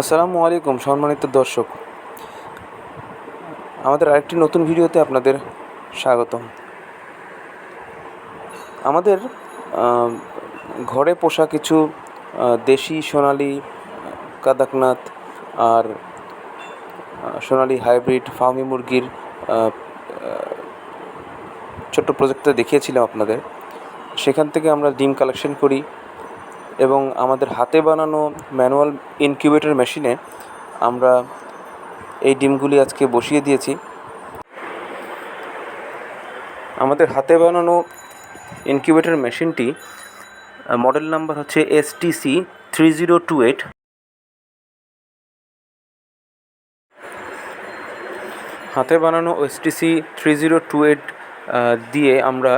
আসসালামু আলাইকুম, সম্মানিত দর্শক। আমাদের আরেকটি নতুন ভিডিওতে আপনাদের স্বাগতম। আমাদের ঘরে পোষা কিছু দেশি সোনালি কাদাকনাথ আর সোনালি হাইব্রিড ফার্মি মুরগির ছোট্ট প্রজেক্টটা দেখিয়েছিলাম আপনাদের। সেখান থেকে আমরা ডিম কালেকশন করি। এবং আমাদের হাতে বানানো ম্যানুয়াল ইনকিউবেটর মেশিনে আমরা এই ডিমগুলি আজকে বসিয়ে দিয়েছি। আমাদের হাতে বানানো ইনকিউবেটর মেশিনটি মডেল নাম্বার হচ্ছে S TC three zero two eight হাতে বানানো STC three zero two eight দিয়ে আমরা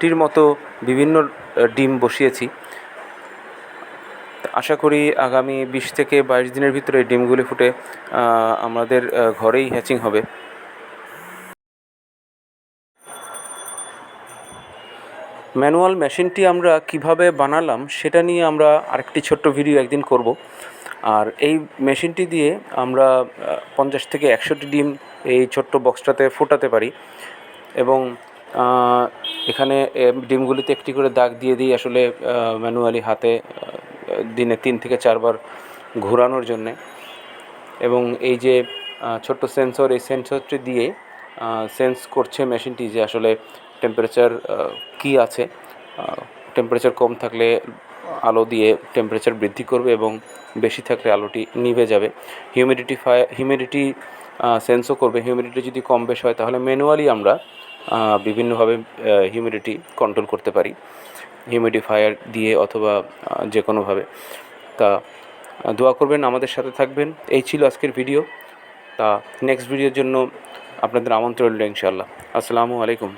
পঞ্চাশটির মতো বিভিন্ন ডিম বসিয়েছি। আশা করি আগামী বিশ থেকে বাইশ দিনের ভিতরে ডিমগুলি ফুটে আমাদের ঘরেই হ্যাচিং হবে। ম্যানুয়াল মেশিনটি আমরা কীভাবে বানালাম সেটা নিয়ে আমরা আরেকটি ছোট্ট ভিডিও একদিন করব। আর এই মেশিনটি দিয়ে আমরা পঞ্চাশ থেকে একশোটি ডিম এই ছোট্ট বক্সটাতে ফোটাতে পারি এবং এখানে ডিমগুলিতে একটি করে দাগ দিয়ে দিই আসলে ম্যানুয়ালি হাতে দিনে তিন থেকে চারবার ঘোরানোর জন্যে। এবং এই যে ছোট্ট সেন্সর, এই সেন্সরটি দিয়ে সেন্স করছে মেশিনটি যে আসলে টেম্পারেচার কী আছে। টেম্পারেচার কম থাকলে আলো দিয়ে টেম্পারেচার বৃদ্ধি করবে এবং বেশি থাকলে আলোটি নিভে যাবে। হিউমিডিটি ফাই, হিউমিডিটি সেন্সও করবে। হিউমিডিটি যদি কম বেশ হয়, তাহলে ম্যানুয়ালি আমরা বিভিন্নভাবে হিউমিডিটি কন্ট্রোল করতে পারি। হিউমিডিফায়ার দিয়ে অথবা যে কোনোভাবে তা দোয়া করবেন আমাদের সাথে থাকবেন। এই ছিল আজকের ভিডিও তা নেক্সট ভিডিওর জন্য আপনাদের আমন্ত্রণ রইল ইনশাআল্লাহ। আসসালামু আলাইকুম।